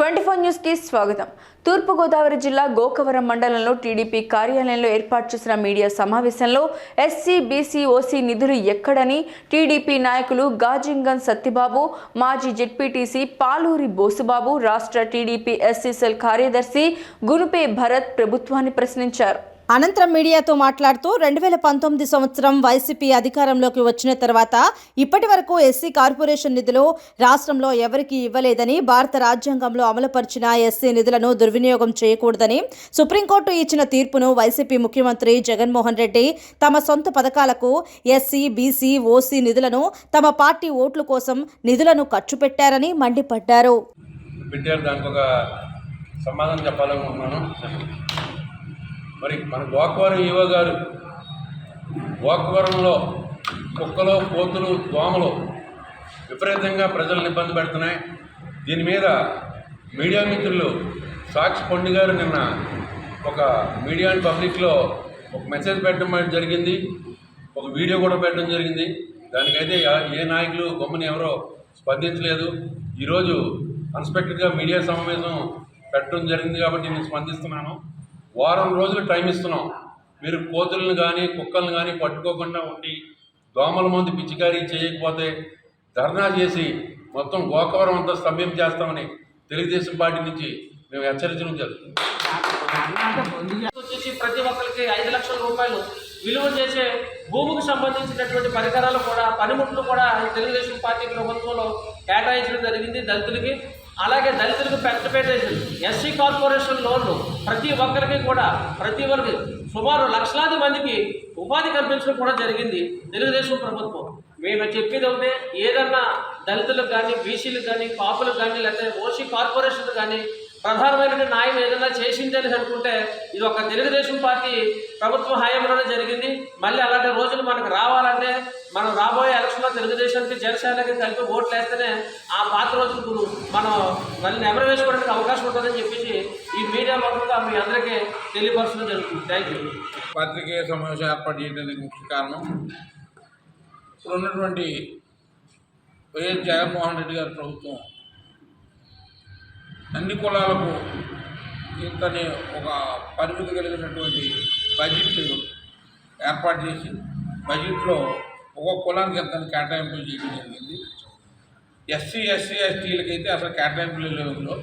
Twenty ఫోర్కి స్వాగతం. తూర్పుగోదావరి జిల్లా గోకవరం మండలంలో టీడీపీ కార్యాలయంలో ఏర్పాటు చేసిన మీడియా సమావేశంలో ఎస్సీ బీసీ ఓసీ నిధులు ఎక్కడని టీడీపీ నాయకులు గాజింగన్ సత్యబాబు మాజీ జెడ్పీటీసీ పాలూరి బోసుబాబు రాష్ట్ర టీడీపీ ఎస్సీ సెల్ కార్యదర్శి గునుపే భరత్ ప్రభుత్వాన్ని ప్రశ్నించారు. అనంతరం మీడియాతో మాట్లాడుతూ రెండు వేల పంతొమ్మిది సంవత్సరం వైసీపీ అధికారంలోకి వచ్చిన తర్వాత ఇప్పటి వరకు ఎస్సీ కార్పొరేషన్ నిధులు రాష్ట్రంలో ఎవరికీ ఇవ్వలేదని భారత రాజ్యాంగంలో అమలుపరిచిన ఎస్సీ నిధులను దుర్వినియోగం చేయకూడదని సుప్రీంకోర్టు ఇచ్చిన తీర్పును వైసీపీ ముఖ్యమంత్రి జగన్మోహన్ రెడ్డి తమ సొంత పథకాలకు ఎస్సీ బీసీ ఓసీ నిధులను తమ పార్టీ ఓట్ల కోసం నిధులను ఖర్చు పెట్టారని మండిపడ్డారు. పెట్టారు దానికి ఒక సమాధానం చెప్పాలనుకుంటున్నాను మరి మన గోకవరం ఈవో గారు. గోకవరంలో కుక్కలు కోతులు దోమలు విపరీతంగా ప్రజలను ఇబ్బంది పెడుతున్నాయి. దీని మీద మీడియా మిత్రులు సాక్షి పండు గారు నిన్న ఒక మీడియా అండ్ పబ్లిక్లో ఒక మెసేజ్ పెట్టడం జరిగింది. ఒక వీడియో కూడా పెట్టడం జరిగింది. దానికైతే ఏ నాయకులు గమ్ముని ఎవరో స్పందించలేదు. ఈరోజు అన్స్పెక్టెడ్గా మీడియా సమావేశం పెట్టడం జరిగింది కాబట్టి నేను స్పందిస్తున్నాను. వారం రోజులు టైం ఇస్తున్నాం. మీరు కోతులను కానీ కుక్కలను కానీ పట్టుకోకుండా ఉండి దోమల మందు పిచ్చికారీ చేయకపోతే ధర్నా చేసి మొత్తం గోకవరం అంతా స్తంభం చేస్తామని తెలుగుదేశం పార్టీ నుంచి మేము హెచ్చరించడం జరుగుతుంది. వచ్చేసి ప్రతి ఒక్కరికి ఐదు లక్షల రూపాయలు విలువ చేసే భూమికి సంబంధించినటువంటి పరికరాలు కూడా పనిముట్లు కూడా తెలుగుదేశం పార్టీ ప్రభుత్వంలో కేటాయించడం జరిగింది. దళితులకి అలాగే దళితులకు పెద్ద పెంచపేటేషన్ ఎస్సీ కార్పొరేషన్ లోన్లు ప్రతి ఒక్కరికి కూడా ప్రతి ఒక్కరికి సుమారు లక్షలాది మందికి ఉపాధి కల్పించడం కూడా జరిగింది తెలుగుదేశం ప్రభుత్వం. మేము చెప్పేది ఒకటే ఏదన్నా దళితులకు కానీ బీసీలకు కానీ పాపులకు కానీ లేకపోతే ఓసీ కార్పొరేషన్ కానీ ప్రధానమైన న్యాయం ఏదైనా చేసింది అని అనుకుంటే ఇది ఒక తెలుగుదేశం పార్టీ ప్రభుత్వ హయాంలోనే జరిగింది. మళ్ళీ అలాంటి రోజులు మనకు రావాలంటే మనం రాబోయే ఎలక్షన్లో తెలుగుదేశానికి జనసేనకి కలిపి ఓట్లు వేస్తేనే ఆ పాత రోజులకు మనం మళ్ళీ నెమరవేసుకోవడానికి అవకాశం ఉంటుందని చెప్పేసి ఈ మీడియా లోపల మీ అందరికీ తెలియపరచడం జరుగుతుంది. థ్యాంక్ యూ పత్రికేయ సమావేశం ఏర్పాటు చేయడానికి ముఖ్య కారణం ఇప్పుడు ఉన్నటువంటి వైఎస్ జగన్మోహన్ రెడ్డి గారి ప్రభుత్వం అన్ని కులాలకు ఇంతని ఒక పరిమితి కలిగినటువంటి బడ్జెట్ ఏర్పాటు చేసి బడ్జెట్లో ఒక్కొక్క కులానికి ఎంత కేటాయింపులు చేయడం జరిగింది ఎస్సీ ఎస్సీ ఎస్టీలకైతే అసలు కేటాయింపులు లేవు ఇందులో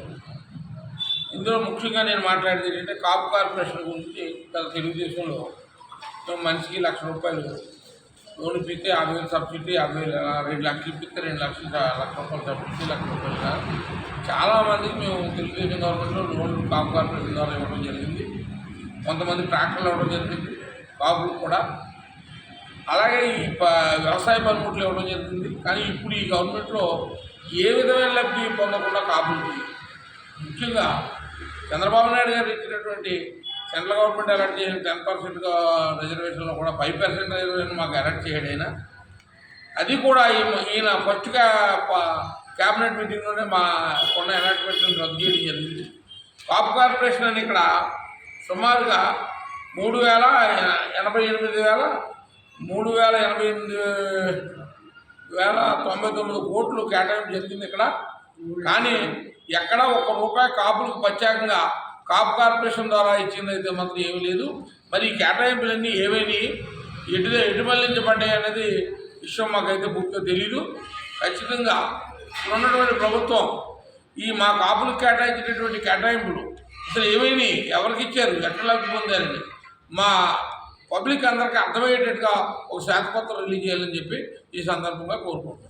ఇందులో ముఖ్యంగా నేను మాట్లాడేది ఏంటంటే కాపు కార్పొరేషన్ గురించి గత తెలుగుదేశంలో మనిషికి లక్ష రూపాయలు లోన్ ఇప్పితే యాభై వేలు సబ్సిడీ యాభై వేలు రెండు లక్షలు ఇప్పిస్తే రెండు లక్షలు లక్ష రూపాయలు సబ్సిడీ లక్ష రూపాయలు కాదు. చాలామందికి మేము తెలుగుదేశం గవర్నమెంట్లో లోన్లు బాబు కార్పొరేషన్ ద్వారా ఇవ్వడం జరిగింది. కొంతమంది ట్రాక్టర్లు ఇవ్వడం జరిగింది. బాబులు కూడా. అలాగే ఈ ప వ్యవసాయ పనిముట్లు ఇవ్వడం జరిగింది. కానీ ఇప్పుడు ఈ గవర్నమెంట్లో ఏ విధమైన లబ్ధి పొందకుండా కాపులకి ముఖ్యంగా చంద్రబాబు నాయుడు గారు ఇచ్చినటువంటి సెంట్రల్ గవర్నమెంట్ అలర్ట్ చేసిన టెన్ పర్సెంట్ రిజర్వేషన్లో కూడా ఫైవ్ పర్సెంట్ రిజర్వేషన్ మాకు అలర్ట్ చేయడైనా. అది కూడా ఈయన ఫస్ట్గా క్యాబినెట్ మీటింగ్లోనే మా కొన్న అలాట్మెంట్ రద్దు చేయడం జరిగింది. కాపు కార్పొరేషన్ అని ఇక్కడ సుమారుగా మూడు వేల ఎనభై ఎనిమిది వేల మూడు వేల ఎనభై ఎనిమిది వేల తొంభై తొమ్మిది కోట్లు కేటాయింపు జరిగింది ఇక్కడ. కానీ ఎక్కడ ఒక్క రూపాయి కాపులకు ప్రత్యేకంగా కాపు కార్పొరేషన్ ద్వారా ఇచ్చిందైతే మాత్రం ఏమీ లేదు. మరి ఈ కేటాయింపులన్నీ ఏమైనా ఎటు ఎటు మళ్ళించబడ్డాయి అనేది విషయం మాకైతే పూర్తిగా తెలీదు. ఖచ్చితంగా ఉన్నటువంటి ప్రభుత్వం ఈ మా కాపులకు కేటాయించినటువంటి కేటాయింపులు అసలు ఏమైనాయి ఎవరికి ఇచ్చారు? ఎట్లా లబ్ధి పొందారని? మా పబ్లిక్ అందరికీ అర్థమయ్యేటట్టుగా ఒక శ్వేతపత్రం రిలీజ్ చేయాలని చెప్పి ఈ సందర్భంగా కోరుకుంటున్నాను